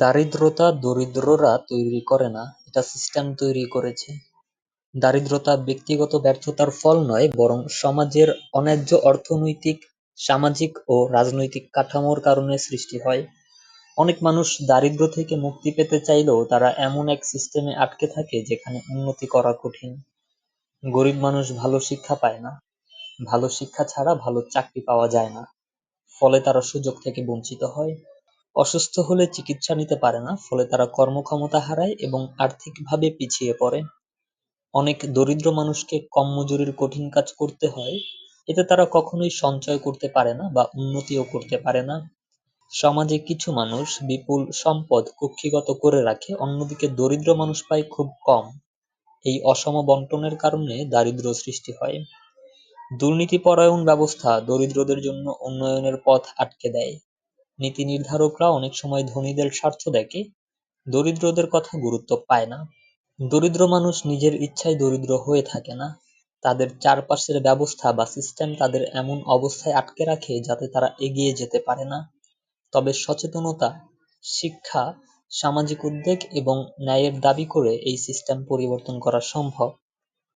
দারিদ্রতা দরিদ্ররা তৈরি করে না, এটা সিস্টেম তৈরি করেছে। দারিদ্রতা ব্যক্তিগত ব্যর্থতার ফল নয় বরং সমাজের অন্যায্য অর্থনৈতিক, সামাজিক ও রাজনৈতিক কাঠামোর কারণে সৃষ্টি হয়। অনেক মানুষ দারিদ্র্য থেকে মুক্তি পেতে চাইলেও তারা এমন এক সিস্টেমে আটকে থাকে যেখানে উন্নতি করা কঠিন। গরিব মানুষ ভালো শিক্ষা পায় না, ভালো শিক্ষা ছাড়া ভালো চাকরি পাওয়া যায় না, ফলে তারা সুযোগ থেকে বঞ্চিত হয়। অসুস্থ হলে চিকিৎসা নিতে পারে না, ফলে তারা কর্মক্ষমতা হারায় এবং আর্থিকভাবে পিছিয়ে পড়ে। অনেক দরিদ্র মানুষকে কম মজুরির কঠিন কাজ করতে হয়, এতে তারা কখনোই সঞ্চয় করতে পারে না বা উন্নতিও করতে পারে না। সমাজে কিছু মানুষ বিপুল সম্পদ কক্ষিগত করে রাখে, অন্যদিকে দরিদ্র মানুষ পায় খুব কম। এই অসম বণ্টনের কারণে দারিদ্র্য সৃষ্টি হয়। দুর্নীতিপরায়ণ ব্যবস্থা দরিদ্রদের জন্য উন্নয়নের পথ আটকে দেয়। নীতি নির্ধারকরা অনেক সময় ধনীদের স্বার্থ দেখে, দরিদ্রদের কথা গুরুত্ব পায় না। দরিদ্র মানুষ নিজের ইচ্ছায় দরিদ্র হয়ে থাকে না, তাদের চারপাশের ব্যবস্থা বা সিস্টেম তাদের এমন অবস্থায় আটকে রাখে যাতে তারা এগিয়ে যেতে পারে না। তবে সচেতনতা, শিক্ষা, সামাজিক উদ্যোগ এবং ন্যায়ের দাবি করে এই সিস্টেম পরিবর্তন করা সম্ভব।